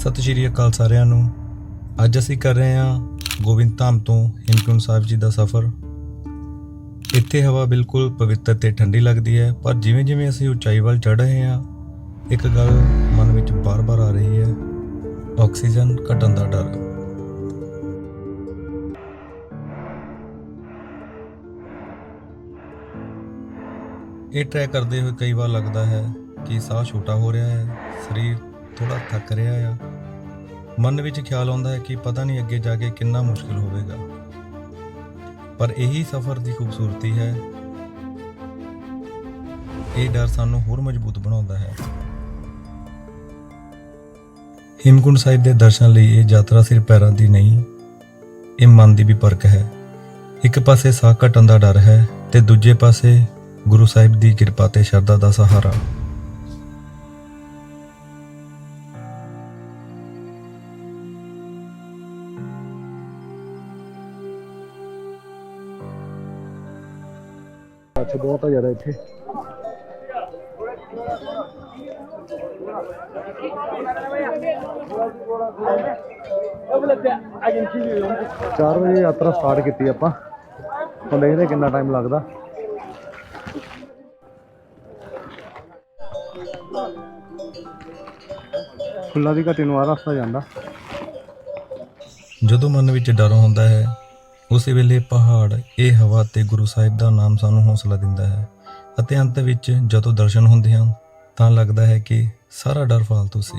ਸਤਿ ਸ਼੍ਰੀ ਅਕਾਲ ਸਾਰਿਆਂ ਨੂੰ। ਅੱਜ ਅਸੀਂ ਕਰ ਰਹੇ ਹਾਂ ਗੋਬਿੰਦ ਧਾਮ ਤੋਂ ਹਿਮਕੁੰਡ ਸਾਹਿਬ ਜੀ ਦਾ ਸਫ਼ਰ। ਇੱਥੇ ਹਵਾ ਬਿਲਕੁਲ ਪਵਿੱਤਰ ਤੇ ਠੰਡੀ ਲੱਗਦੀ ਹੈ, ਪਰ ਜਿਵੇਂ ਜਿਵੇਂ ਅਸੀਂ ਉਚਾਈ ਵੱਲ ਚੜ੍ਹ ਰਹੇ ਹਾਂ, ਇੱਕ ਗੱਲ ਮਨ ਵਿੱਚ ਬਾਰ-ਬਾਰ ਆ ਰਹੀ ਹੈ, ਆਕਸੀਜਨ ਘਟਣ ਦਾ ਡਰ। ਇਹ ਟਰੈਕ ਕਰਦੇ ਹੋਏ ਕਈ ਵਾਰ ਲੱਗਦਾ ਹੈ ਕਿ ਸਾਹ ਛੋਟਾ ਹੋ ਰਿਹਾ ਹੈ, ਸਰੀਰ ਥੋੜਾ ਥੱਕ ਰਿਹਾ ਆ। ਮਨ ਵਿੱਚ ਖਿਆਲ ਆਉਂਦਾ ਹੈ ਕਿ ਪਤਾ ਨਹੀਂ ਅੱਗੇ ਜਾ ਕੇ ਕਿੰਨਾ ਮੁਸ਼ਕਿਲ ਹੋਵੇਗਾ। ਪਰ ਇਹੀ ਸਫ਼ਰ ਦੀ ਖੂਬਸੂਰਤੀ ਹੈ। ਇਹ ਡਰ ਸਾਨੂੰ ਹੋਰ ਮਜ਼ਬੂਤ ਬਣਾਉਂਦਾ ਹੈ। ਹਿਮਕੁੰਡ ਸਾਹਿਬ ਦੇ ਦਰਸ਼ਨ ਲਈ ਇਹ ਯਾਤਰਾ ਸਿਰਫ ਪੈਰਾਂ ਦੀ ਨਹੀਂ, ਇਹ ਮਨ ਦੀ ਵੀ ਪਰਖ ਹੈ। ਇੱਕ ਪਾਸੇ ਸਾਹ ਘਟਣ ਦਾ ਡਰ ਹੈ ਤੇ ਦੂਜੇ ਪਾਸੇ ਗੁਰੂ ਸਾਹਿਬ ਦੀ ਕਿਰਪਾ ਤੇ ਸ਼ਰਧਾ ਦਾ ਸਹਾਰਾ। ਅੱਛਾ ਬਹੁਤ ਆ ਜ਼ਿਆਦਾ ਇੱਥੇ। ਚਾਰ ਵਜੇ ਯਾਤਰਾ ਸਟਾਰਟ ਕੀਤੀ ਆਪਾਂ। ਹੁਣ ਦੇਖਦੇ ਕਿੰਨਾ ਟਾਈਮ ਲੱਗਦਾ। ਫੁੱਲਾਂ ਦੀ ਘਾਟੀ ਨੂੰ ਆ ਰਸਤਾ ਜਾਂਦਾ। ਜਦੋਂ ਮਨ ਵਿੱਚ ਡਰ ਹੁੰਦਾ ਹੈ ਉਸੇ ਵੇਲੇ ਪਹਾੜ, ਇਹ ਹਵਾ ਤੇ ਗੁਰੂ ਸਾਹਿਬ ਦਾ ਨਾਮ ਸਾਨੂੰ ਹੌਸਲਾ ਦਿੰਦਾ ਹੈ ਅਤੇ ਅੰਤ ਵਿੱਚ ਜਦੋਂ ਦਰਸ਼ਨ ਹੁੰਦੇ ਹਨ, ਤਾਂ ਲੱਗਦਾ ਹੈ ਕਿ ਸਾਰਾ ਡਰ ਫਾਲਤੂ ਸੀ।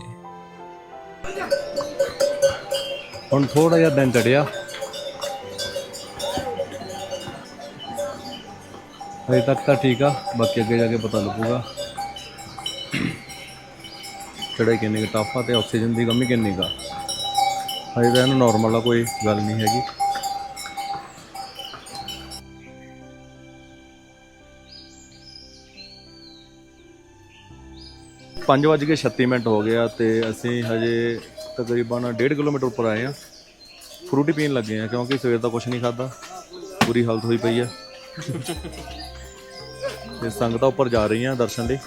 ਹੁਣ ਥੋੜਾ ਜਿਹਾ ਦਿਨ ਚੜਿਆ ਅਜੇ ਤੱਕ ਤਾਂ ਠੀਕ ਆ, ਬਾਕੀ ਅੱਗੇ ਜਾ ਕੇ ਪਤਾ ਲੱਗੂਗਾ। ਚੜਾਈ ਕਿੰਨੀ ਕੁ ਟਫ ਆ ਤੇ ਆਕਸੀਜਨ ਦੀ ਕਮੀ ਕਿੰਨੀ ਕਾ ਹਜੇ ਤਾਂ ਇਹਨੂੰ ਨਾਰਮਲ ਆ, ਕੋਈ ਗੱਲ ਨਹੀਂ ਹੈਗੀ। ਪੰਜ ਵੱਜ ਕੇ 36 ਮਿੰਟ ਹੋ ਗਿਆ ਤੇ ਅਸੀਂ ਹਜੇ ਤਕਰੀਬਨ 1.5 ਕਿਲੋਮੀਟਰ ਉੱਪਰ ਆਏ ਆ। ਫਰੂਟੀ ਪੀਣ ਲੱਗੇ ਆ ਕਿਉਂਕਿ ਸਵੇਰ ਦਾ ਕੁਝ ਨਹੀਂ ਖਾਦਾ ਪੂਰੀ ਹਾਲਤ ਹੋਈ ਪਈ ਆ। ਤੇ ਸੰਗਤਾਂ ਉੱਪਰ ਜਾ ਰਹੀਆਂ ਦਰਸ਼ਨ ਲਈ।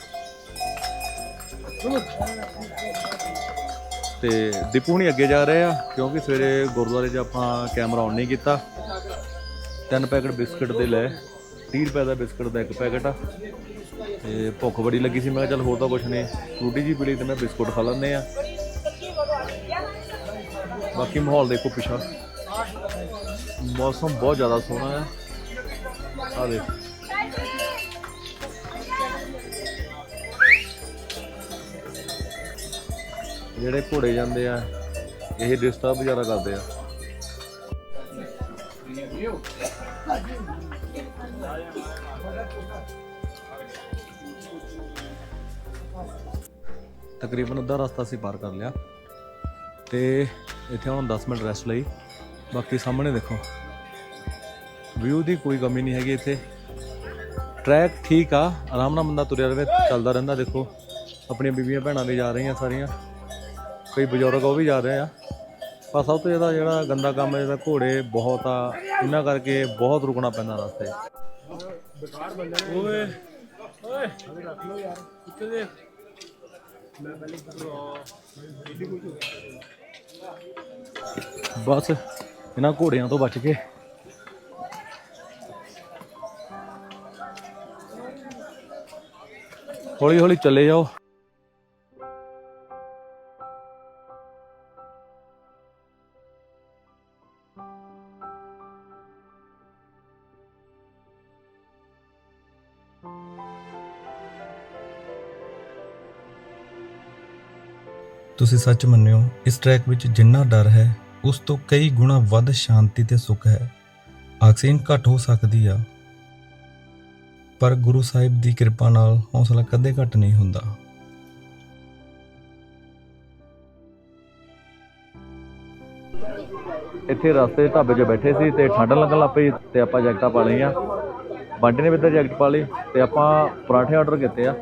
ਤੇ ਦੀਪੂ ਨਹੀਂ ਅੱਗੇ ਜਾ ਰਹੇ ਆ ਕਿਉਂਕਿ ਸਵੇਰੇ ਗੁਰਦੁਆਰੇ 'ਚ ਆਪਾਂ ਕੈਮਰਾ ਆਨ ਨਹੀਂ ਕੀਤਾ। ਤਿੰਨ ਪੈਕਟ ਬਿਸਕਟ ਦੇ ਲੈ 30 ਰੁਪਏ ਦਾ ਬਿਸਕਟ ਦਾ ਇੱਕ ਪੈਕੇਟ ਆ। ਤੇ ਭੁੱਖ ਬੜੀ ਲੱਗੀ ਸੀ, ਮੈਂ ਕਿਹਾ ਚੱਲ ਹੋਰ ਤਾਂ ਕੁਛ ਨਹੀਂ। ਫਰੂਟੀ ਜੀ ਪੀ ਤੇ ਮੈਂ ਬਿਸਕੁਟ ਖਾ ਲੈਂਦੇ ਆ। ਬਾਕੀ ਮਾਹੌਲ ਦੇਖੋ ਪਿਛਾ। ਮੌਸਮ ਬਹੁਤ ਜ਼ਿਆਦਾ ਸੋਹਣਾ ਹੈ ਆ ਦੇਖ। ਜਿਹੜੇ ਘੋੜੇ ਜਾਂਦੇ ਆ, ਇਹ ਡਿਸਟਰਬ ਜ਼ਿਆਦਾ ਕਰਦੇ ਆ। ਤਕਰੀਬਨ ਅੱਧਾ ਰਸਤਾ ਅਸੀਂ ਪਾਰ ਕਰ ਲਿਆ ਤੇ ਇੱਥੇ ਹੁਣ 10 ਮਿੰਟ ਰੈਸਟ ਲਈ। ਬਾਕੀ ਸਾਹਮਣੇ ਦੇਖੋ। ਵਿਊ ਦੀ ਕੋਈ ਕਮੀ ਨਹੀਂ ਹੈਗੀ ਇੱਥੇ। ਟਰੈਕ ਠੀਕ ਆ, ਆਰਾਮ ਨਾਲ ਬੰਦਾ ਤੁਰਿਆ ਰਵੇ, ਚੱਲਦਾ ਰਹਿੰਦਾ। ਦੇਖੋ, ਆਪਣੀਆਂ ਬੀਬੀਆਂ ਭੈਣਾਂ ਵੀ ਜਾ ਰਹੀਆਂ ਸਾਰੀਆਂ। ਕਈ ਬਜ਼ੁਰਗ ਉਹ ਵੀ ਜਾ ਰਹੇ ਆ। ਪਰ ਸਭ ਤੋਂ ਜ਼ਿਆਦਾ ਜਿਹੜਾ ਗੰਦਾ ਕੰਮ ਹੈ, ਜਿਹੜਾ ਘੋੜੇ ਬਹੁਤ ਆ, ਇਹਨਾਂ ਕਰਕੇ ਬਹੁਤ ਰੁਕਣਾ ਪੈਂਦਾ ਰਸਤੇ 'ਚ। ਬਸ ਇਹਨਾਂ ਘੋੜਿਆਂ ਤੋਂ ਬਚ ਕੇ। ਹੌਲੀ ਹੌਲੀ ਚੱਲੇ ਜਾਓ। ਤੁਸੀਂ ਸੱਚ ਮੰਨਿਓ, ਇਸ ਟਰੈਕ ਵਿੱਚ ਜਿੰਨਾ ਡਰ ਹੈ, ਉਸ ਤੋਂ ਕਈ ਗੁਣਾ ਵੱਧ ਸ਼ਾਂਤੀ ਤੇ ਸੁੱਖ ਹੈ। ਆਕਸੀਜਨ ਘੱਟ ਹੋ ਸਕਦੀ ਆ, ਪਰ ਗੁਰੂ ਸਾਹਿਬ ਦੀ ਕਿਰਪਾ ਨਾਲ ਹੌਸਲਾ ਕਦੇ ਘੱਟ ਨਹੀਂ ਹੁੰਦਾ। ਇੱਥੇ ਰਸਤੇ ਢਾਬੇ 'ਚ ਬੈਠੇ ਸੀ ਤੇ ਠੰਡ ਲੱਗਣ ਲੱਗ ਪਈ ਤੇ ਆਪਾਂ ਜੈਕਟਾਂ ਪਾ ਲਈਆਂ। ਬੰਟੇ ਨੇ ਵੀ ਇੱਧਰ ਜੈਕਟ ਪਾ ਲਈ ਤੇ ਆਪਾਂ ਪਰਾਠੇ ਆਰਡਰ ਕੀਤੇ ਆ।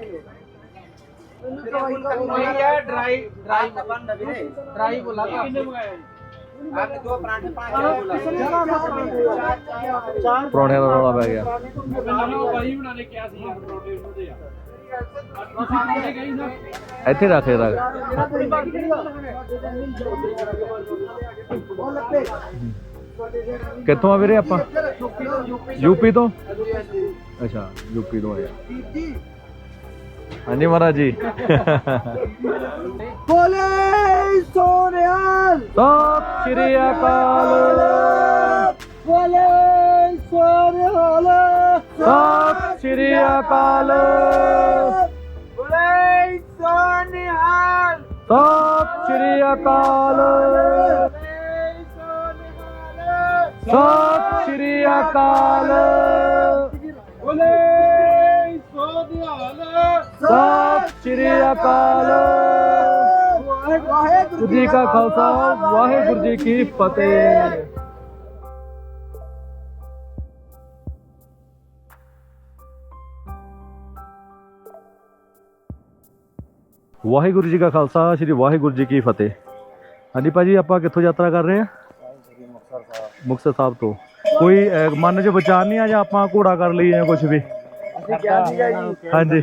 ड्राई ड्राई बंद अभी ड्राई बोला था कितने मंगाए आपने दो पराठे पाँच किलो बोला ਪਰੌਂਠਿਆਂ ਦਾ ਰੌਲਾ ਪੈ ਗਿਆ भाई बनाने क्या सी परोठे उसमें ਇੱਥੇ ਰੱਖ ਰੱਖ ਕਿੱਥੋਂ ਆ ਵੀਰੇ ਆਪਾਂ ਯੂਪੀ ਤੋਂ ਅੱਛਾ ਯੂਪੀ ਤੋਂ ਆਇਆ ਹਾਂਜੀ ਮਹਾਰਾਜ ਜੀ ਬੋਲੇ ਸੋਨਿਆਲ ਸਤਿ ਸ਼੍ਰੀ ਅਕਾਲ ਬੋਲੇ ਸੋਨਿਆਲ ਸਤਿ ਸ਼੍ਰੀ ਅਕਾਲ ਬੋਲੇ ਸੋਨਿਆਲ ਸਤਿ ਸ਼੍ਰੀ ਅਕਾਲ ਸਤਿ ਸ਼੍ਰੀ ਅਕਾਲ ਬੋਲੇ ਸੋਨਿਆਲ ਸਤਿ ਸ਼੍ਰੀ ਅਕਾਲ ਵਾਹਿਗੁਰੂ ਜੀ ਕਾ ਖਾਲਸਾ ਵਾਹਿਗੁਰੂ ਜੀ ਕੀ ਫਤਿਹ ਵਾਹਿਗੁਰੂ ਜੀ ਕਾ ਖਾਲਸਾ ਸ੍ਰੀ ਵਾਹਿਗੁਰੂ ਜੀ ਕੀ ਫਤਿਹ ਹਾਂਜੀ ਭਾਜੀ ਆਪਾਂ ਕਿੱਥੋਂ ਯਾਤਰਾ ਕਰ ਰਹੇ ਹਾਂ ਮੁਕਤਸਰ ਸਾਹਿਬ ਤੋਂ ਕੋਈ ਅਹ, ਮਨ 'ਚ ਵਿਚਾਰ ਨਹੀਂ ਆ ਜਾਂ ਆਪਾਂ ਘੋੜਾ ਕਰ ਲਈਏ ਜਾਂ ਕੁਝ ਵੀ ਅਸੀਂ ਕਿਹਾ ਸੀਗਾ ਜੀ। ਹਾਂਜੀ।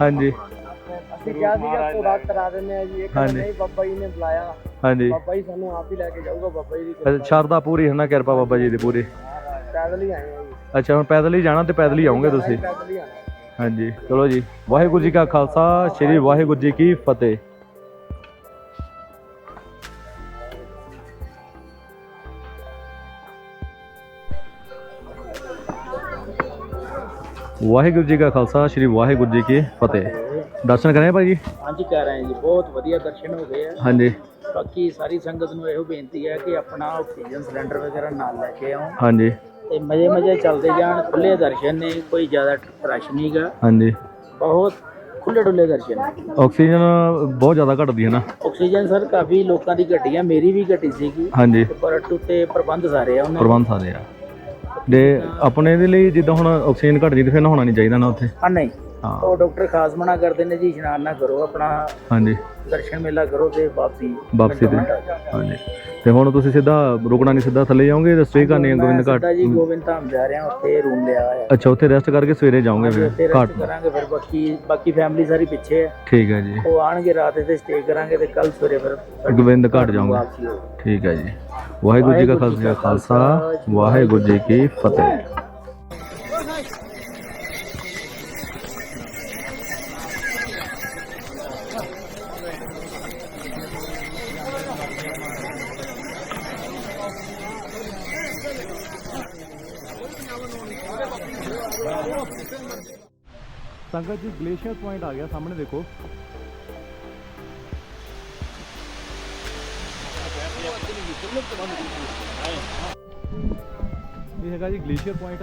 ਹਾਂਜੀ। ਅਸੀਂ ਕਿਹਾ ਸੀਗਾ ਘੋੜਾ ਕਰਾ ਦਿੰਦੇ ਆ ਜੀ। ਇਹ ਹਾਂਜੀ। ਕਹਿੰਦੇ ਨਹੀਂ ਬਾਬਾ ਜੀ ਨੇ ਬੁਲਾਇਆ। ਹਾਂਜੀ। ਬਾਬਾ ਜੀ ਸਾਨੂੰ ਆਪ ਹੀ ਲੈ ਕੇ ਜਾਊਗਾ ਬਾਬਾ ਜੀ ਦੀ ਅੱਛਾ, ਸ਼ਰਧਾ ਪੂਰੀ ਹੈ ਨਾ ਕਿਰਪਾ ਬਾਬਾ ਜੀ ਦੀ ਪੂਰੀ। ਪੈਦਲ ਹੀ ਆਏ ਆ ਜੀ। ਅੱਛਾ ਹੁਣ ਪੈਦਲ ਹੀ ਜਾਣਾ ਤੇ ਪੈਦਲ ਹੀ ਆਉਂਗੇ ਤੁਸੀਂ? ਪੈਦਲ ਹੀ ਆਣਾ ਹਾਂਜੀ ਚਲੋ ਜੀ। ਵਾਹਿਗੁਰੂ ਜੀ ਕਾ ਖਾਲਸਾ ਸ੍ਰੀ ਵਾਹਿਗੁਰੂ ਜੀ ਕੀ ਫਤਿਹ। ਵਾਹਿਗੁਰੂ ਜੀ ਕਾ ਖਾਲਸਾ ਸ੍ਰੀ ਵਾਹਿਗੁਰੂ ਜੀ ਕੀ ਫਤਿਹ। ਦਰਸ਼ਨ ਕਰੇ ਭਾਈ ਹਾਂਜੀ ਕਹਿ ਰਹੇ ਹਾਂ ਜੀ ਬਹੁਤ ਵਧੀਆ ਦਰਸ਼ਨ ਹੋ ਗਏ ਆ। ਹਾਂਜੀ। ਬਾਕੀ ਸਾਰੀ ਸੰਗਤ ਨੂੰ ਇਹੋ ਬੇਨਤੀ ਹੈ ਕਿ ਆਪਣਾ ਆਕਸੀਜਨ ਸਿਲੰਡਰ ਵਗੈਰਾ ਨਾਲ ਲੈ ਕੇ ਆਓ। ਹਾਂਜੀ। ਤੇ ਮਜੇ ਮਜੇ ਚੱਲਦੇ ਜਾਣ ਖੁੱਲੇ ਦਰਸ਼ਨ ਨੇ ਕੋਈ ਜ਼ਿਆਦਾ ਰਸ਼ ਨਹੀਂਗਾ ਹਾਂਜੀ। ਬਹੁਤ ਖੁੱਲੇ ਡੁੱਲੇ ਦਰਸ਼ਨ ਆਕਸੀਜਨ ਬਹੁਤ ਜ਼ਿਆਦਾ ਘਟਦੀ ਹੈ ਨਾ। ਆਕਸੀਜਨ ਸਰ ਕਾਫੀ ਲੋਕਾਂ ਦੀ ਘਟੀ ਆ ਮੇਰੀ ਵੀ ਘਟੀ ਸੀਗੀ। ਹਾਂਜੀ। ਪਰ ਟੁੱਟੇ ਪ੍ਰਬੰਧ ਸਾਰੇ ਆ ਉਹਨਾਂ। ਪ੍ਰਬੰਧ ਸਾਰੇ ਆ। ਦੇ ਆਪਣੇ ਦੇ ਲਈ ਜਿੱਦਾਂ ਹੁਣ ਆਕਸੀਜਨ ਘਟ ਜੀ ਤੇ ਫਿਰ ਨਹਾਉਣਾ ਨਹੀਂ ਚਾਹੀਦਾ ਨਾ ਉੱਥੇ। ਹਾਂ ਨਹੀਂ। ਹਾਂ। ਉਹ ਡਾਕਟਰ ਖਾਸ ਮਨਾ ਕਰਦੇ ਨੇ ਜੀ ਇਸ਼ਨਾਨ ਨਾ ਕਰੋ ਆਪਣਾ ਹਾਂਜੀ। ਦਰਸ਼ਨ ਮੇਲਾ ਕਰੋ ਤੇ ਵਾਪਸੀ। ਵਾਪਸੀ ਤੇ। ਹਾਂਜੀ। ਤੇ ਹੁਣ ਤੁਸੀਂ ਸਿੱਧਾ ਰੁਕਣਾ ਨਹੀਂ ਸਿੱਧਾ ਥੱਲੇ ਜਾਓਗੇ ਤੇ ਸਟੇ ਕਰਨੀ ਹੈ ਗੋਬਿੰਦ ਘਾਟ? ਸਿੱਧਾ ਜੀ ਗੋਬਿੰਦ ਧਾਮ ਜਾ ਰਹੇ ਹਾਂ ਉੱਥੇ ਰੂਮ ਲਿਆ ਹੋਇਆ। ਅੱਛਾ ਉੱਥੇ ਰੈਸਟ ਕਰਕੇ ਸਵੇਰੇ ਜਾਓਗੇ ਫਿਰ ਘਾਟ ਕਰਾਂਗੇ ਫਿਰ ਬਾਕੀ ਬਾਕੀ ਫੈਮਿਲੀ ਸਾਰੀ ਪਿੱਛੇ ਹੈ ਠੀਕ ਹੈ ਜੀ। ਉਹ ਆਣਗੇ ਰਾਤ ਇੱਥੇ ਸਟੇ ਕਰਾਂਗੇ ਤੇ ਕੱਲ ਸਵੇਰੇ ਫਿਰ ਗੋਬਿੰਦ ਘਾਟ ਜਾਓਗੇ। ਠੀਕ ਹੈ ਜੀ। ਵਾਹਿਗੁਰੂ ਜੀ ਕਾ ਖਾਲਸਾ ਵਾਹਿਗੁਰੂ ਜੀ ਕੀ ਫਤਿਹ। ਸੰਗਤ ਜੀ, ਗਲੇਸ਼ੀਅਰ ਪੁਆਇੰਟ ਆ ਗਿਆ ਸਾਹਮਣੇ, ਦੇਖੋ। ਇਹ ਹੈਗਾ ਜੀ ਗਲੇਸ਼ੀਅਰ ਪੁਆਇੰਟ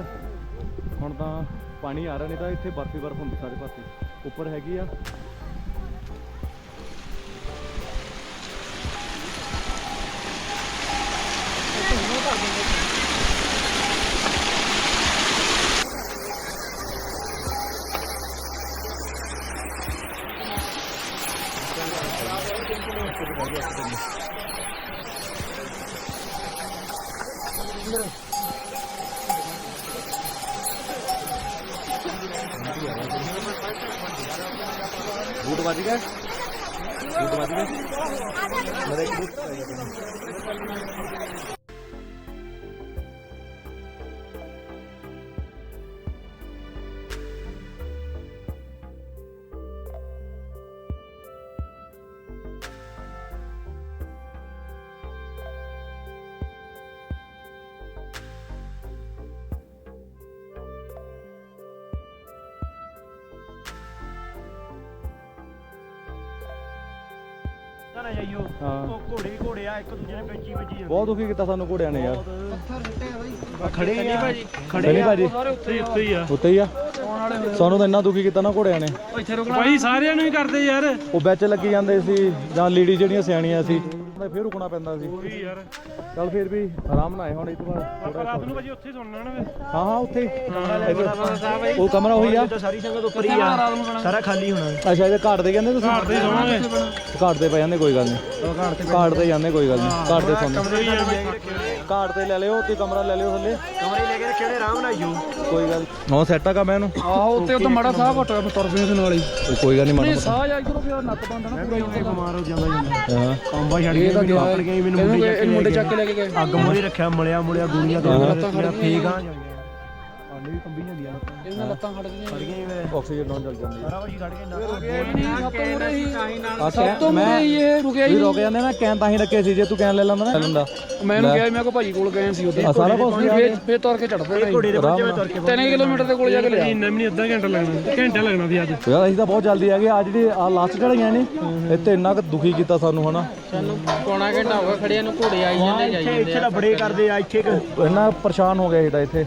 ਹੁਣ ਤਾਂ ਪਾਣੀ ਆ ਰਿਹਾ, ਨਹੀਂ ਤਾਂ ਇੱਥੇ ਬਰਫ਼ੀ ਬਰਫ ਹੁੰਦੀ ਸਾਰੇ ਪਾਸੇ। ਉੱਪਰ ਹੈਗੀ ਆ। ਬੂਟ ਵੱਜ ਗਏ ਬੂਟ ਵੱਜ ਗਏ ਬਹੁਤ ਦੁਖੀ ਕੀਤਾ ਸਾਨੂੰ ਘੋੜਿਆਂ ਨੇ ਯਾਰ। ਖੜੇ ਆ। ਭਾਜੀ ਖੜੇ ਭਾਜੀ ਸਾਰੇ ਉੱਤੇ ਉੱਤੇ ਹੀ ਆ। ਉੱਤੇ ਹੀ ਆ। ਸਾਨੂੰ ਤਾਂ ਇੰਨਾ ਦੁਖੀ ਕੀਤਾ ਨਾ ਘੋੜਿਆਂ ਨੇ। ਇੱਥੇ ਰੁਕਣਾ। ਭਾਈ ਸਾਰਿਆਂ ਨੂੰ ਹੀ ਕਰਦੇ ਯਾਰ। ਉਹ ਵਿੱਚ ਲੱਗੀ ਜਾਂਦੇ ਸੀ ਜਾਂ ਲੇਡੀ ਜਿਹੜੀਆਂ ਸਿਆਣੀਆਂ ਸੀ। ਉਹਨਾਂ ਫੇਰ ਰੁਕਣਾ ਪੈਂਦਾ ਸੀ। ਵੀ ਯਾਰ। ਚੱਲ ਫੇਰ ਵੀ ਆਰਾਮ ਨਾਲ ਆਏ ਹੁਣ ਬਾਅਦ ਆਪਾਂ ਰਾਤ ਨੂੰ ਭਾਜੀ ਉੱਥੇ ਹੀ ਸੁਣਨਾ ਨਾ ਫਿਰ ਹਾਂ ਹਾਂ ਉੱਥੇ ਹੀ। ਉਹ ਕਮਰਾ ਉਹੀ ਆ। ਸਾਰੀ ਸੰਗਤ ਉੱਪਰ ਹੀ ਆ। ਸਾਰਾ ਖਾਲੀ ਹੋਣਾ। ਅੱਛਾ ਇਹਦੇ ਘਾਟ ਦੇ ਕਹਿੰਦੇ ਤੁਸੀਂ? ਘਰ ਤੇ ਹੀ ਸੋਵਾਂਗੇ ਘਾਟ ਤੇ ਪੈ ਜਾਂਦੇ ਕੋਈ ਗੱਲ ਨਹੀਂ। ਘਾਟ ਤੇ ਜਾਂਦੇ ਕੋਈ ਗੱਲ ਨਹੀਂ। ਘਾਟ ਵੀ ਆ ਘਾਟ ਤੇ ਲੈ ਲਿਓ ਤੇ ਕਮਰਾ ਲੈ ਲਿਓ ਥੱਲੇ। ਕਮਰੇ ਲੈ ਕੇ ਨੇ ਆਰਾਮ ਨਾਲ ਜੋ ਕੋਈ ਗੱਲ ਹੁਣ ਸੈੱਟ ਆ ਕੰਮ ਇਹਨੂੰ। ਆਹੋ ਉੱਤੇ ਉੱਤੇ ਮਾੜਾ ਸਾਹ ਘਟਿਆ ਤੁਰ ਪਏ ਦੇ ਨਾਲ ਹੀ। ਕੋਈ ਗੱਲ ਨਹੀਂ ਨਹੀਂ ਮਾੜਾ ਸਾਹ ਜਾ ਇਧਰੋਂ ਫਿਰ ਨੱਕ ਬੰਦ ਨਾ ਪੂਰਾ ਹੀ ਬਿਮਾਰ ਹੋ ਜਾਂਦਾ ਜਾਂਦਾ ਹਾਂ। ਕੰਬਾ ਛੱਡ ਕੇ ਮੈਨੂੰ ਆਪੜ ਗਈ ਮੈਨੂੰ ਮੁੰਡੇ ਚੱਕ ਕੇ ਲੈ ਕੇ ਗਏ। ਅੱਗ ਮੋਰੀ ਰੱਖਿਆ ਮਲਿਆ ਮੁਲਿਆ ਗੋਲੀਆਂ ਦੋ ਰੱਖੀਆਂ ਆ ਪਾਣੀ ਵੀ ਕੰਬੀ ਜਾਂਦੀਆਂ ਇਹਨਾਂ ਲੱਤਾਂ ਖੜ ਗਈਆਂ ਆਕਸੀਜਨ ਡਾਊਨ ਚੱਲ ਜਾਂਦੀ ਸਾਰਾ ਕੁਝ ਖੜ ਕੇ ਨਾ। ਤੋਂ ਆ ਸਭ ਤੋਂ ਮੁਰੇ ਹੀ ਇਹ ਰੁਕਿਆ ਹੀ ਵੀ ਰੁਕ ਜਾਂਦੇ ਨਾ ਕੈਨ ਤਾਂ ਹੀ ਰੱਖੇ ਸੀ ਜੇ ਤੂੰ ਕੈਨ ਲੈ ਲੈਂਦਾ ਨਾ ਲੈਂਦਾ ਮੈਂ ਇਹਨੂੰ ਕਿਹਾ ਮੈਂ ਕੋ ਭਾਜੀ ਕੋਲ ਗਏ ਸੀ ਉਧਰ ਸਾਰਾ ਕੁਛ ਫੇਰ ਫੇਰ ਤੁਰ ਕੇ ਚੜਦੇ ਘੋੜੇ ਦੇ ਬੱਚੇ ਮੈਂ ਤੁਰ ਕੇ 3 ਕਿਲੋਮੀਟਰ ਦੇ ਕੋਲ ਜਾ ਕੇ ਲਿਆ। ਇੰਨਾ ਵੀ ਨਹੀਂ ਅੱਧਾ ਘੰਟਾ ਲੱਗਣਾ। ਘੰਟਾ ਲੱਗਣਾ ਸੀ ਅੱਜ। ਯਾਰ ਅਸੀਂ ਤਾਂ ਬਹੁਤ ਜਲਦੀ ਆ ਗਏ ਆ ਜਿਹੜੀ ਆ ਲਾਸਟ ਚੜਾਈਆਂ ਨੇ। ਇੱਥੇ ਇੰਨਾ ਕੁ ਦੁਖੀ ਕੀਤਾ ਸਾਨੂੰ ਹਨਾ। ਸਾਨੂੰ ਪੌਣਾ ਘੰਟਾ ਹੋ ਗਿਆ ਖੜਿਆਂ ਨੂੰ ਘੋੜੇ ਆਈ ਜਾਂਦੇ ਜਾਈ ਇੱਥੇ ਇੱਥੇ ਬੜੇ ਕਰਦੇ ਆ ਇੱਥੇ ਇੰਨਾ ਪਰੇਸ਼ਾਨ ਹੋ ਗਿਆ ਸੀ ਤਾਂ ਇੱਥੇ।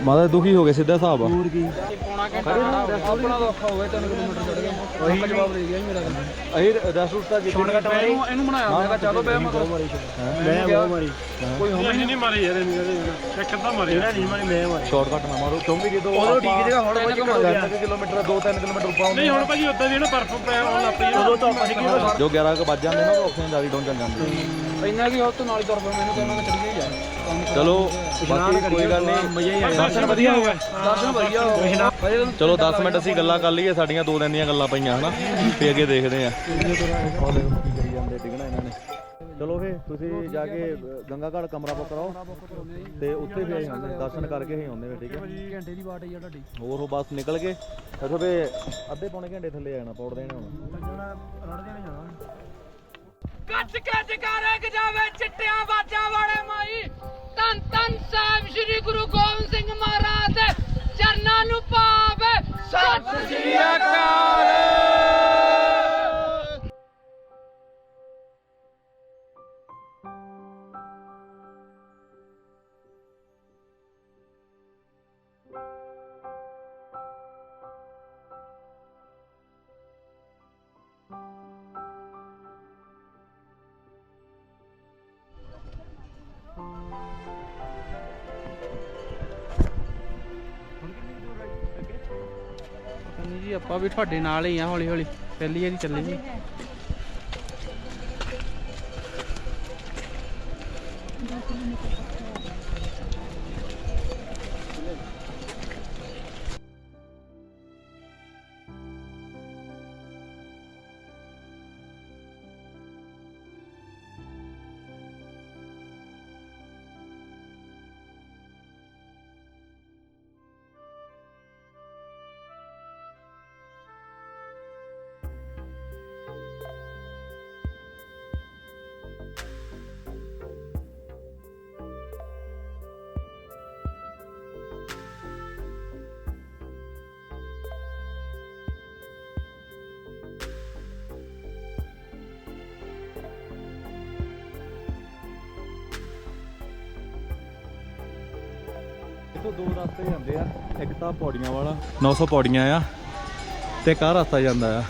ਮਾਦਾ ਦੁਖੀ ਹੋ ਗਏ ਸਿੱਧਾ ਹਿਸਾਬ ਆ। ਪੂਰ ਕੀ? ਪੌਣਾ ਘੰਟਾ ਆਪਣਾ ਤਾਂ ਔਖਾ ਹੋ ਗਿਆ 3 ਕਿਲੋਮੀਟਰ ਚੜ ਗਏ ਉਹੀ ਜਵਾਬ ਦੇ ਗਿਆ ਜੀ ਮੇਰਾ ਤਾਂ ਅਸੀਂ ਰੈਸਟੋਰੈਂਟ ਤਾਂ ਜਿੱਥੇ ਇਹਨੂੰ ਇਹਨੂੰ ਬਣਾਇਆ ਮੈਂ ਕਿਹਾ ਚਲੋ ਬੈ ਮੈਂ ਮੈਂ ਬਹੁਤ ਮਾਰੀ ਕੋਈ ਹੋਮੇ ਨਹੀਂ ਮਾਰੇ ਯਾਰ ਇਹਨੂੰ ਕਹਦੇ ਇੱਕ ਅੱਧਾ ਮਾਰੇ। ਇਹਨਾਂ ਨਹੀਂ ਮਾਰੇ ਮੈਂ ਮਾਰੇ। ਸ਼ਾਰਟਕਟ ਨਾ ਮਾਰੋ। ਕਿਉਂਕਿ ਜਦੋਂ ਉਦੋਂ ਠੀਕ ਜਗ੍ਹਾ ਹੁਣ ਆਪਾਂ ਤਿੰਨ ਕੁ ਕਿਲੋਮੀਟਰ 2-3 ਕਿਲੋਮੀਟਰ ਉੱਪਰ ਨਹੀਂ ਹੁਣ ਭਾਜੀ ਉਦਾਂ ਦੀ ਨਾ ਬਰਫ਼ ਪੈ ਆਉਣ ਲੱਗ ਪਈ ਉਦੋਂ ਤਾਂ ਆਪਾਂ ਸੀ ਜੋ 11 ਕੁ ਵੱਜ ਜਾਂਦੇ ਨਾ ਉਹ ਆਕਸੀਜਨ ਜ਼ਿਆਦਾ ਡਾਊਨ ਚੱਲ ਜਾਂਦੀ ਇੰਨਾ ਕੀ ਉਹ ਤੋਂ ਨਾਲ ਹੀ ਤੁਰ ਪਏ ਮੈਨੂੰ ਕਹਿੰਦਾ ਮੈਂ ਚੜ ਗਿਆ ਯਾਰ ਕੰਮ ਚਲੋ ਬਾਕੀ ਕੋਈ ਗੱਲ ਨਹੀਂ। ਮਜ਼ਾ ਹੀ ਆਇਆ ਦਰਸ਼ਨ ਵਧੀਆ ਹੋ ਗਏ। ਦਰਸ਼ਨ ਵਧੀਆ ਹੋ ਗਏ। ਤਾਂ ਚਲੋ 10 ਮਿੰਟ ਅਸੀਂ ਗੱਲਾਂ ਕਰ ਲਈਏ ਸਾਡੀਆਂ ਦੋ ਦਿਨ ਦੀਆਂ ਗੱਲਾਂ ਪਈਆਂ ਹਨਾ? ਫੇ ਅੱਗੇ ਦੇਖਦੇ ਆ ਕੀ ਕਰੀ ਜਾਂਦੇ ਡਿਗਣਾ ਇਹਨਾਂ ਨੇ ਚਲੋ ਫੇ ਤੁਸੀਂ ਜਾ ਕੇ ਗੰਗਾ ਘਾਟ ਕਮਰਾ ਬੁੱਕ ਕਰਾਓ। ਤੇ ਉੱਥੇ ਵੀ ਅਸੀਂ ਆਉਂਦੇ ਦਰਸ਼ਨ ਕਰਕੇ ਹੀ ਆਉਂਦੇ ਵੇ ਠੀਕ ਹੈ? ਘੰਟੇ ਦੀ ਵਾਟ ਹੈ ਤੁਹਾਡੀ ਹੋਰ ਉਹ ਬਸ ਨਿਕਲ ਕੇ ਇੱਥੋਂ ਫੇ ਅੱਧੇ ਪੌਣੇ ਘੰਟੇ ਥੱਲੇ ਆਣਾ ਪੌੜ ਦੇਣੇ ਹੁਣ ਕੱਟ ਕੇ ਜਕਾਰੇ ਗਜਾਵੇ ਚਿੱਟਿਆਂ ਬਾਜਾਂ ਵਾਲੇ ਮਾਈ। ਤਨ ਤਨ ਸਾਹਿਬ ਸ੍ਰੀ ਗੁਰੂ ਗੋਬਿੰਦ ਸਿੰਘ ਮਹਾਰਾਜ ਦੇ ਚਰਨਾਂ ਨੂੰ ਪਾਵੇ। ਸਤਿ ਸ੍ਰੀ ਅਕਾਲ। ਜੀ ਆਪਾਂ ਵੀ ਤੁਹਾਡੇ ਨਾਲ ਹੀ ਆ ਹੌਲੀ ਹੌਲੀ ਪਹਿਲੀ ਵਾਰੀ ਚੱਲੇ ਜੀ। ਇਥੋਂ ਦੋ ਰਸਤੇ ਜਾਂਦੇ ਆ ਇੱਕ ਤਾਂ ਪੌੜੀਆਂ ਵਾਲਾ 900 ਪੌੜੀਆਂ ਆ ਤੇ ਆਹ ਰਸਤਾ ਜਾਂਦਾ ਆ।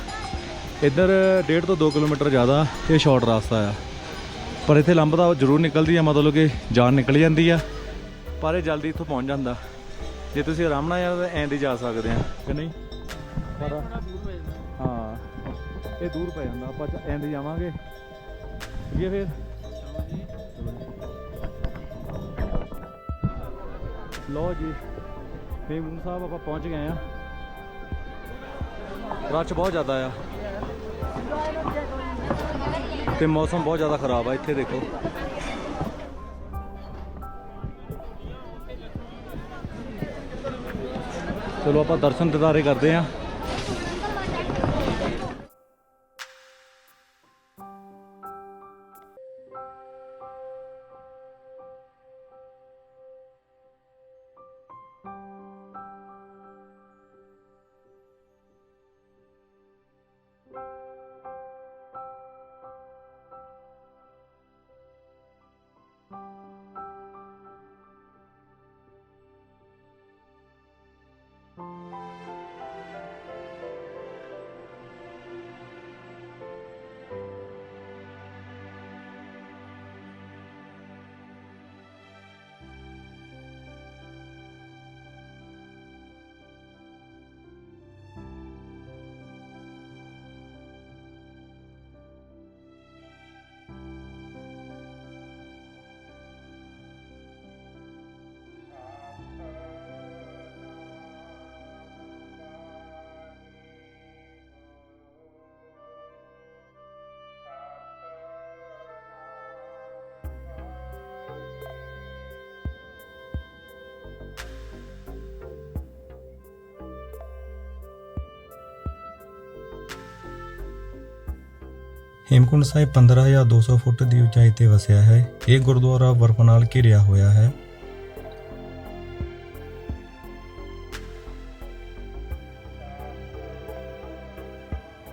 ਇੱਧਰ 1.5 ਤੋਂ 2 ਕਿਲੋਮੀਟਰ ਜ਼ਿਆਦਾ ਇਹ ਸ਼ਾਰਟ ਰਸਤਾ ਆ। ਪਰ ਇੱਥੇ ਲੰਬਦਾ ਜ਼ਰੂਰ ਨਿਕਲਦੀ ਆ ਮਤਲਬ ਕਿ ਜਾਨ ਨਿਕਲ ਜਾਂਦੀ ਆ। ਪਰ ਇਹ ਜਲਦੀ ਇੱਥੋਂ ਪਹੁੰਚ ਜਾਂਦਾ। ਜੇ ਤੁਸੀਂ ਆਰਾਮ ਨਾਲ ਜਾਂ ਐਂ ਦੀ ਜਾ ਸਕਦੇ ਆ ਕਿ ਨਹੀਂ? ਪਰ ਹਾਂ ਇਹ ਦੂਰ ਪੈ ਜਾਂਦਾ ਆਪਾਂ ਐਂ ਦੀ ਜਾਵਾਂਗੇ। ਇਹ ਫਿਰ? ਲੋ ਜੀ ਹੇਮਕੁੰਟ ਸਾਹਿਬ ਆਪਾਂ ਪਹੁੰਚ ਗਏ ਆ ਰੱਛ ਬਹੁਤ ਜ਼ਿਆਦਾ ਆ। ਤੇ ਮੌਸਮ ਬਹੁਤ ਜ਼ਿਆਦਾ ਖਰਾਬ ਆ, ਇੱਥੇ ਦੇਖੋ। ਚਲੋ ਆਪਾਂ ਦਰਸ਼ਨ ਦਿਦਾਰੇ ਕਰਦੇ ਆ ਹੇਮਕੁੰਡ ਸਾਹਿਬ 15200 ਫੁੱਟ ਦੀ ਉਚਾਈ ਤੇ ਵਸਿਆ ਹੈ। ਇਹ ਗੁਰਦੁਆਰਾ ਬਰਫ਼ ਨਾਲ ਘਿਰਿਆ ਹੋਇਆ ਹੈ।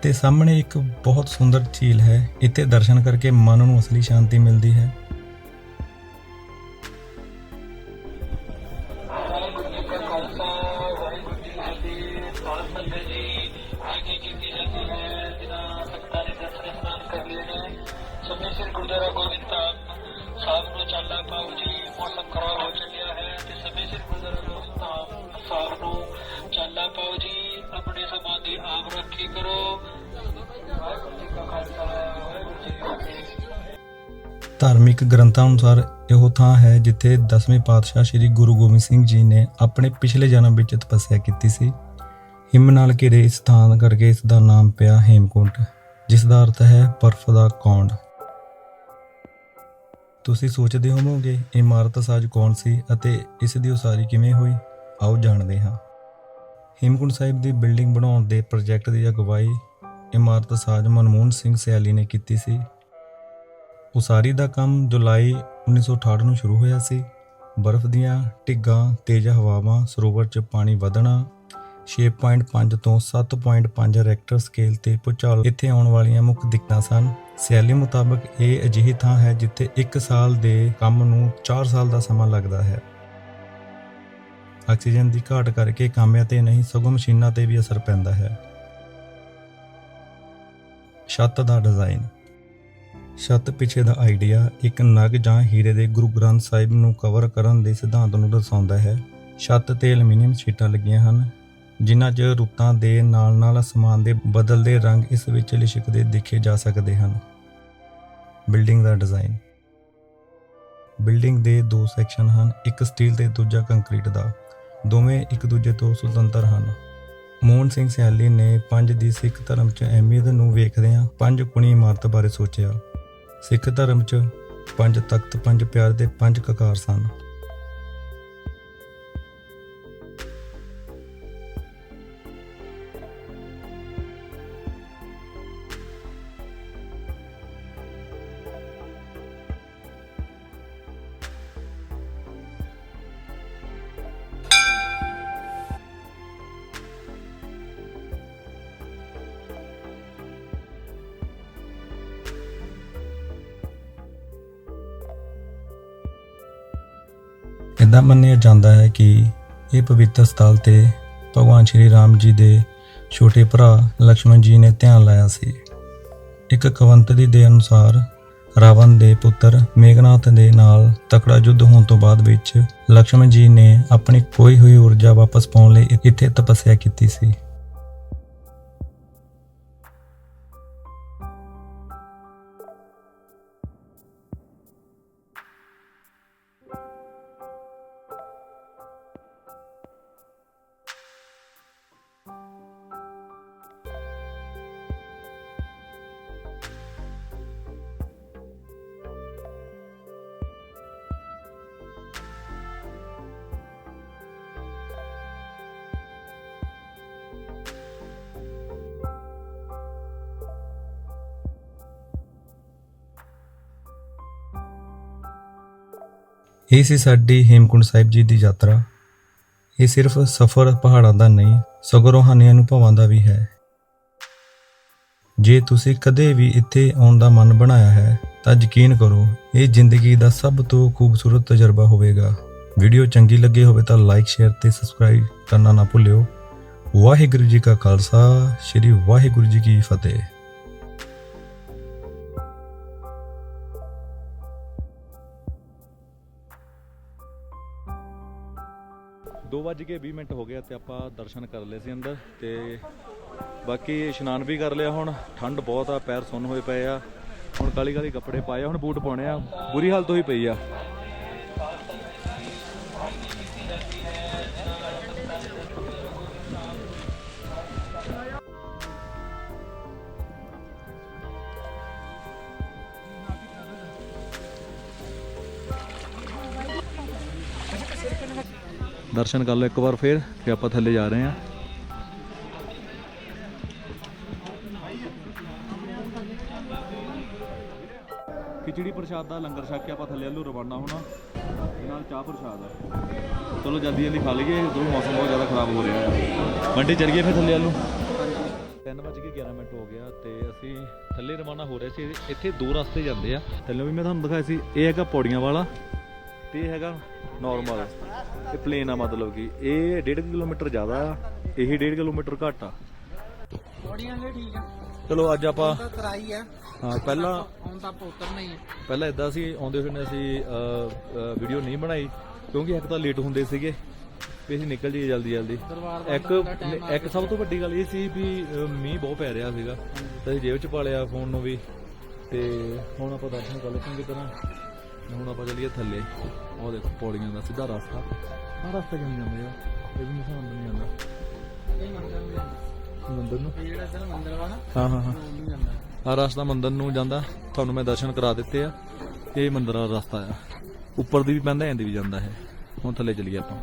ਤੇ ਸਾਹਮਣੇ ਇੱਕ ਬਹੁਤ ਸੁੰਦਰ ਝੀਲ ਹੈ। ਇੱਥੇ ਦਰਸ਼ਨ ਕਰਕੇ ਮਨ ਨੂੰ ਅਸਲੀ ਸ਼ਾਂਤੀ ਮਿਲਦੀ ਹੈ। ਜਿੱਥੇ ਦਸਵੇਂ ਪਾਤਸ਼ਾਹ ਸ੍ਰੀ ਗੁਰੂ ਗੋਬਿੰਦ ਸਿੰਘ ਜੀ ਨੇ ਆਪਣੇ ਪਿਛਲੇ ਜਨਮ ਵਿੱਚ ਤਪੱਸਿਆ ਕੀਤੀ ਸੀ। ਹਿਮ ਨਾਲ ਘਿਰੇ ਇਸ ਥਾਂ ਕਰਕੇ ਇਸ ਦਾ ਨਾਮ ਪਿਆ ਹੇਮਕੁੰਟ, ਜਿਸ ਦਾ ਅਰਥ ਹੈ ਬਰਫ਼ ਦਾ ਕੌਂਡ। ਤੁਸੀਂ ਸੋਚਦੇ ਹੋਵੋਗੇ, ਇਮਾਰਤ ਸਾਜ ਕੌਣ ਸੀ ਅਤੇ ਇਸ ਦੀ ਉਸਾਰੀ ਕਿਵੇਂ ਹੋਈ? ਆਓ ਜਾਣਦੇ ਹਾਂ। ਹੇਮਕੁੰਟ ਸਾਹਿਬ ਦੀ ਬਿਲਡਿੰਗ ਬਣਾਉਣ ਦੇ ਪ੍ਰੋਜੈਕਟ ਦੀ ਅਗਵਾਈ ਇਮਾਰਤ ਸਾਜ ਮਨਮੋਹਨ ਸਿੰਘ ਸਿਆਲੀ ਨੇ ਕੀਤੀ ਸੀ। ਉਸਾਰੀ ਦਾ ਕੰਮ ਜੁਲਾਈ 1968 ਨੂੰ ਸ਼ੁਰੂ ਹੋਇਆ ਸੀ। ਬਰਫ਼ ਦੀਆਂ ਢਿੱਗਾਂ ਤੇਜ਼ ਹਵਾਵਾਂ, ਸਰੋਵਰ 'ਚ ਪਾਣੀ ਵਧਣਾ 6.5 ਤੋਂ 7.5 ਰੈਕਟਰ ਸਕੇਲ ਤੇ ਭੂਚਾਲ ਇੱਥੇ ਆਉਣ ਵਾਲੀਆਂ ਮੁੱਖ ਦਿੱਕਤਾਂ ਸਨ। ਸਿਆਲੀ ਮੁਤਾਬਕ ਇਹ ਅਜਿਹੀ ਥਾਂ ਹੈ ਜਿੱਥੇ 1 ਸਾਲ ਦੇ ਕੰਮ ਨੂੰ 4 ਸਾਲ ਦਾ ਸਮਾਂ ਲੱਗਦਾ ਹੈ। ਆਕਸੀਜਨ ਦੀ ਘਾਟ ਕਰਕੇ ਕਾਮਿਆਂ ਤੇ ਨਹੀਂ, ਸਗੋਂ ਮਸ਼ੀਨਾਂ ਤੇ ਵੀ ਅਸਰ ਪੈਂਦਾ ਹੈ। ਛੱਤ ਦਾ ਡਿਜ਼ਾਈਨ ਛੱਤ ਪਿੱਛੇ ਦਾ ਆਈਡੀਆ ਇੱਕ ਨਗ ਜਾਂ ਹੀਰੇ ਦੇ ਗੁਰੂ ਗ੍ਰੰਥ ਸਾਹਿਬ ਨੂੰ ਕਵਰ ਕਰਨ ਦੇ ਸਿਧਾਂਤ ਨੂੰ ਦਰਸਾਉਂਦਾ ਹੈ। ਛੱਤ ਤੇ ਐਲੂਮੀਨੀਅਮ ਸ਼ੀਟਾਂ ਲੱਗੀਆਂ ਹਨ, ਜਿਨ੍ਹਾਂ 'ਚ ਰੁੱਤਾਂ ਦੇ ਨਾਲ-ਨਾਲ ਅਸਮਾਨ ਦੇ ਬਦਲਦੇ ਰੰਗ ਇਸ ਵਿੱਚ ਲਿਸ਼ਕਦੇ ਦੇਖੇ ਜਾ ਸਕਦੇ ਹਨ। ਬਿਲਡਿੰਗ ਦਾ ਡਿਜ਼ਾਈਨ। ਬਿਲਡਿੰਗ ਦੇ ਦੋ ਸੈਕਸ਼ਨ ਹਨ, ਇੱਕ ਸਟੀਲ ਤੇ ਦੂਜਾ ਕੰਕਰੀਟ ਦਾ। ਦੋਵੇਂ ਇੱਕ ਦੂਜੇ ਤੋਂ ਸੁਤੰਤਰ ਹਨ। ਮੋਹਨ ਸਿੰਘ ਸਿਆਲੀ ਨੇ ਪੰਜ ਦੀ ਸਿੱਖ ਧਰਮ 'ਚ ਅਹਿਮੀਅਤ ਨੂੰ ਵੇਖਦਿਆਂ ਪੰਜ ਕੁਣੀ ਇਮਾਰਤ ਬਾਰੇ ਸੋਚਿਆ। ਸਿੱਖ ਧਰਮ 'ਚ ਪੰਜ ਤਖਤ ਪੰਜ ਪਿਆਰ ਦੇ ਪੰਜ ਕਕਾਰ ਸਨ। ਜਾਂਦਾ ਹੈ ਕਿ ਇਹ ਪਵਿੱਤਰ ਸਥਲ ਤੇ ਭਗਵਾਨ ਸ਼੍ਰੀ ਰਾਮ ਜੀ ਦੇ ਛੋਟੇ ਭਰਾ ਲక్ష్మణ ਜੀ ਨੇ ਧਿਆਨ ਲਾਇਆ ਸੀ। ਇੱਕ ਕਵੰਤਰੀ ਦੇ ਅਨੁਸਾਰ ਰਾਵਣ ਦੇ ਪੁੱਤਰ ਮੇਗਨਾਥ ਦੇ ਨਾਲ ਤਕੜਾ ਯੁੱਧ ਹੋਣ ਤੋਂ ਬਾਅਦ ਵਿੱਚ ਲక్ష్మణ ਜੀ ਨੇ ਆਪਣੀ ਖੋਈ ਹੋਈ ਊਰਜਾ ਵਾਪਸ ਪਾਉਣ ਲਈ ਇੱਥੇ ਤਪੱਸਿਆ ਕੀਤੀ ਸੀ। ਇਹ ਸੀ ਸਾਡੀ ਹੇਮਕੁੰਡ ਸਾਹਿਬ ਜੀ ਦੀ ਯਾਤਰਾ। ਇਹ ਸਿਰਫ ਸਫ਼ਰ ਪਹਾੜਾਂ ਦਾ ਨਹੀਂ, ਸਗੋਂ ਰੋਹਾਨੀ ਅਨੁਭਵਾਂ ਦਾ ਵੀ ਹੈ। ਜੇ ਤੁਸੀਂ ਕਦੇ ਵੀ ਇੱਥੇ ਆਉਣ ਦਾ ਮਨ ਬਣਾਇਆ ਹੈ, ਤਾਂ ਯਕੀਨ ਕਰੋ, ਇਹ ਜ਼ਿੰਦਗੀ ਦਾ ਸਭ ਤੋਂ ਖੂਬਸੂਰਤ ਤਜਰਬਾ ਹੋਵੇਗਾ। ਵੀਡੀਓ ਚੰਗੀ ਲੱਗੀ ਹੋਵੇ ਤਾਂ ਲਾਈਕ, ਸ਼ੇਅਰ ਤੇ ਸਬਸਕ੍ਰਾਈਬ ਕਰਨਾ ਨਾ ਭੁੱਲਿਓ। ਵਾਹਿਗੁਰੂ ਜੀ ਕਾ ਖਾਲਸਾ, ਸ੍ਰੀ ਵਾਹਿਗੁਰੂ ਜੀ ਕੀ ਫਤਿਹ। ਦੋ ਵੱਜ ਕੇ 20 ਮਿੰਟ ਹੋ ਗਿਆ ਤੇ ਆਪਾਂ ਦਰਸ਼ਨ ਕਰ ਲਏ ਸੀ ਅੰਦਰ ਤੇ ਬਾਕੀ ਇਸ਼ਨਾਨ ਵੀ ਕਰ ਲਿਆ ਹੁਣ। ਠੰਡ ਬਹੁਤ ਆ, ਪੈਰ ਸੁੰਨ ਹੋਏ ਪਏ ਆ। ਹੁਣ ਕਾਲੀ ਕਾਲੀ ਕੱਪੜੇ ਪਾਏ ਹੁਣ ਬੂਟ ਪਾਉਣੇ ਆ। ਬੁਰੀ ਹਾਲਤ ਹੋਈ ਪਈ ਆ। ਦਰਸ਼ਨ ਕਰ ਲਓ ਇੱਕ ਵਾਰ ਫੇਰ ਫਿਰ ਆਪਾਂ ਥੱਲੇ ਜਾ ਰਹੇ ਹਾਂ। ਖਿਚੜੀ ਪ੍ਰਸ਼ਾਦ ਦਾ ਲੰਗਰ ਛਕ ਕੇ ਆਪਾਂ ਥੱਲੇ ਵੱਲੋਂ ਰਵਾਨਾ ਹੋਣਾ। ਤੇ ਨਾਲ ਚਾਹ ਪ੍ਰਸ਼ਾਦ ਆ। ਚਲੋ ਜਲਦੀ ਜਲਦੀ ਖਾ ਲਈਏ ਜੋ ਮੌਸਮ ਬਹੁਤ ਜ਼ਿਆਦਾ ਖਰਾਬ ਹੋ ਰਿਹਾ ਹੈ ਮੰਡੀ ਚੱਲ ਗਏ ਫਿਰ ਥੱਲੇ ਵੱਲੋਂ? 3 ਵਜੇ ਕੇ 11 ਮਿੰਟ ਹੋ ਗਿਆ ਤੇ ਅਸੀਂ ਥੱਲੇ ਰਵਾਨਾ ਹੋ ਰਹੇ ਸੀ। ਇੱਥੇ ਦੋ ਰਸਤੇ ਜਾਂਦੇ ਆ। ਥੱਲੇ ਵੀ ਮੈਂ ਤੁਹਾਨੂੰ ਦਿਖਾਇਆ ਸੀ, ਇਹ ਹੈਗਾ ਪੌੜੀਆਂ ਵਾਲਾ। ਤੇ ਇਹ ਹੈਗਾ ਨਾਰਮਲ ਇਹ ਪਲੇਨ ਆ ਮਤਲਬ ਕਿ ਇਹ 1.5 ਕਿਲੋਮੀਟਰ ਜ਼ਿਆਦਾ ਆ ਇਹ 1.5 ਕਿਲੋਮੀਟਰ ਘੱਟ ਆ। ਥੋੜੀਆਂ ਨੇ ਠੀਕ ਆ। ਚਲੋ ਅੱਜ ਆਪਾਂ ਤਾਂ ਤਰਾਈ ਆ। ਹਾਂ ਪਹਿਲਾਂ ਹੁਣ ਤਾਂ ਆਪਾਂ ਉਤਰਨਾ ਹੀ ਆ। ਪਹਿਲਾਂ ਇਦਾਂ ਸੀ ਆਉਂਦੇ ਹੋਏ ਨੇ ਅਸੀਂ ਵੀਡੀਓ ਨਹੀਂ ਬਣਾਈ ਕਿਉਂਕਿ ਇੱਕ ਤਾਂ ਲੇਟ ਹੁੰਦੇ ਸੀਗੇ ਵੀ ਅਸੀਂ ਨਿਕਲ ਜਾਈਏ ਜਲਦੀ ਜਲਦੀ। ਦਰਬਾਰ ਇੱਕ ਇੱਕ ਸਭ ਤੋਂ ਵੱਡੀ ਗੱਲ ਇਹ ਸੀ ਵੀ ਅਹ, ਮੀਂਹ ਬਹੁਤ ਪੈ ਰਿਹਾ ਸੀਗਾ ਤੇ ਅਸੀਂ ਜੇਬ 'ਚ ਪਾ ਲਿਆ ਫੋਨ ਨੂੰ ਵੀ ਤੇ ਹੁਣ ਆਪਾਂ ਦਰਸ਼ਨ ਕਰ ਲਏ ਚੰਗੀ ਤਰ੍ਹਾਂ। ਹੁਣ ਆਪਾਂ ਚੱਲੀਏ ਥੱਲੇ। ਉਹ ਦੇਖੋ, ਪੌੜੀਆਂ ਦਾ ਸਿੱਧਾ ਰਸਤਾ। ਆਹ ਰਸਤਾ ਕਿਵੇਂ ਜਾਂਦਾ ਯਾਰ? ਇਹ ਵੀ ਨਹੀਂ ਸਮਝ ਨਹੀਂ ਆਉਂਦਾ ਮੰਦਰ ਨੂੰ ਜਾਂਦਾ। ਜਿਹੜਾ ਇੱਧਰ ਮੰਦਰ ਵਾ ਨਾ? ਹਾਂ ਹਾਂ ਹਾਂ। ਆ ਰਸਤਾ ਮੰਦਰ ਨੂੰ ਜਾਂਦਾ। ਤੁਹਾਨੂੰ ਮੈਂ ਦਰਸ਼ਨ ਕਰਾ ਦਿੱਤੇ ਆ। ਇਹ ਮੰਦਰ ਦਾ ਰਸਤਾ ਆ। ਉੱਪਰ ਦੀ ਵੀ ਪੈਂਦਾ ਐਂ ਵੀ ਜਾਂਦਾ ਹੈ ਹੁਣ ਥੱਲੇ ਚੱਲੀਏ ਆਪਾਂ।